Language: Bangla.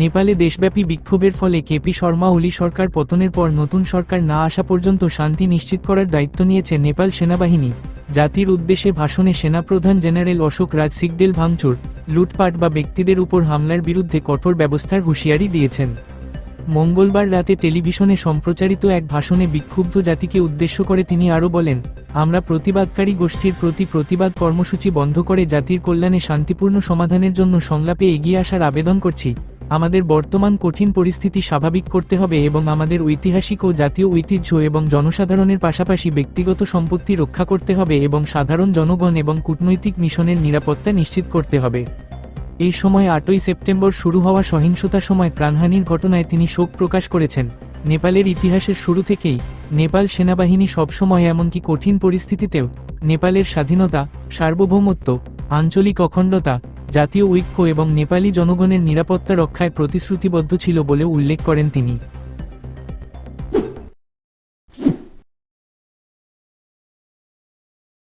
নেপালে দেশব্যাপী বিক্ষোভের ফলে কেপি শর্মা ওলি সরকার পতনের পর নতুন সরকার না আসা পর্যন্ত শান্তি নিশ্চিত করার দায়িত্ব নিয়েছে নেপাল সেনাবাহিনী। জাতির উদ্দেশ্যে ভাষণে সেনাপ্রধান জেনারেল অশোক রাজ সিগডেল ভাঙচুর, লুটপাট বা ব্যক্তিদের উপর হামলার বিরুদ্ধে কঠোর ব্যবস্থার হুঁশিয়ারি দিয়েছেন। মঙ্গলবার রাতে টেলিভিশনে সম্প্রচারিত এক ভাষণে বিক্ষুব্ধ জাতিকে উদ্দেশ্য করে তিনি আরও বলেন, আমরা প্রতিবাদকারী গোষ্ঠীর প্রতি প্রতিবাদ কর্মসূচি বন্ধ করে জাতির কল্যাণে শান্তিপূর্ণ সমাধানের জন্য সংলাপে এগিয়ে আসার আবেদন করছি। আমাদের বর্তমান কঠিন পরিস্থিতি স্বাভাবিক করতে হবে এবং আমাদের ঐতিহাসিক ও জাতীয় ঐতিহ্য এবং জনসাধারণের পাশাপাশি ব্যক্তিগত সম্পত্তি রক্ষা করতে হবে এবং সাধারণ জনগণ এবং কূটনৈতিক মিশনের নিরাপত্তা নিশ্চিত করতে হবে। এই সময় আটই সেপ্টেম্বর শুরু হওয়া সহিংসতার সময় প্রাণহানির ঘটনায় তিনি শোক প্রকাশ করেছেন। নেপালের ইতিহাসের শুরু থেকেই নেপাল সেনাবাহিনী সবসময় এমনকি কঠিন পরিস্থিতিতেও নেপালের স্বাধীনতা, সার্বভৌমত্ব, আঞ্চলিক অখণ্ডতা জাতীয় ঐক্য এবং নেপালি জনগণের নিরাপত্তা রক্ষায় প্রতিশ্রুতিবদ্ধ ছিল বলে উল্লেখ করেন তিনি।